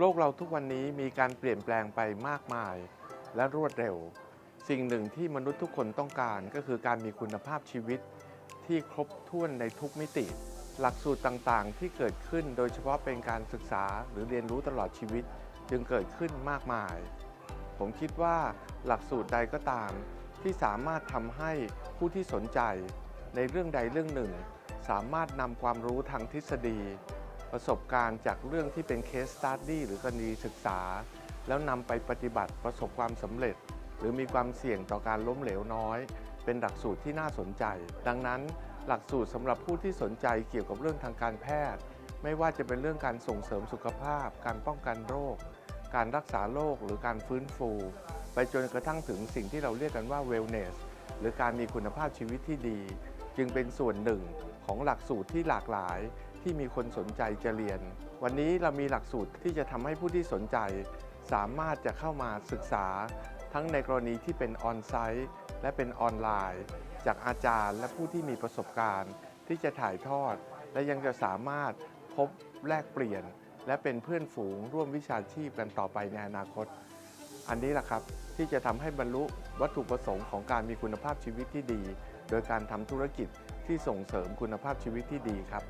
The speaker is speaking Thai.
โลกเราทุกวันนี้มีการเปลี่ยนแปลงไปมากมายและรวดเร็ว สิ่งหนึ่งที่มนุษย์ทุกคนต้องการก็คือการมีคุณภาพชีวิตที่ครบถ้วนในทุกมิติ หลักสูตรต่างๆ ที่เกิดขึ้นโดยเฉพาะเป็นการศึกษาหรือเรียนรู้ตลอดชีวิตจึงเกิดขึ้นมากมาย ผมคิดว่าหลักสูตรใดก็ตาม ที่สามารถทำให้ผู้ที่สนใจ ในเรื่องใดเรื่องหนึ่ง สามารถนำความรู้ทางทฤษฎี ประสบการณ์จากเรื่องที่เป็นเคสสตัดดี้หรือกรณีศึกษา แล้วนำไปปฏิบัติประสบความสำเร็จ หรือมีความเสี่ยงต่อการล้มเหลวน้อย เป็นหลักสูตรที่น่าสนใจ ดังนั้นหลักสูตรสำหรับผู้ที่สนใจเกี่ยวกับเรื่องทางการแพทย์ ไม่ว่าจะเป็นเรื่องการส่งเสริมสุขภาพ การป้องกันโรค การรักษาโรคหรือการฟื้นฟู ไปจนกระทั่งถึงสิ่งที่เราเรียกกันว่า wellness หรือการมีคุณภาพชีวิตที่ดี จึงเป็นส่วนหนึ่งของหลักสูตรที่หลากหลาย ที่มีคนสนใจจะเรียน วันนี้เรามีหลักสูตรที่จะทำให้ผู้ที่สนใจ สามารถจะเข้ามาศึกษา ทั้งในกรณีที่เป็นออนไซต์และเป็นออนไลน์ จากอาจารย์และผู้ที่มีประสบการณ์ ที่จะถ่ายทอด และยังจะสามารถพบแลกเปลี่ยน และเป็นเพื่อนฝูงร่วมวิชาชีพกันต่อไปในอนาคต อันนี้แหละครับที่จะทำให้บรรลุวัตถุประสงค์ของการมีคุณภาพชีวิตที่ดี โดยการทำธุรกิจที่ส่งเสริมคุณภาพชีวิตที่ดีครับ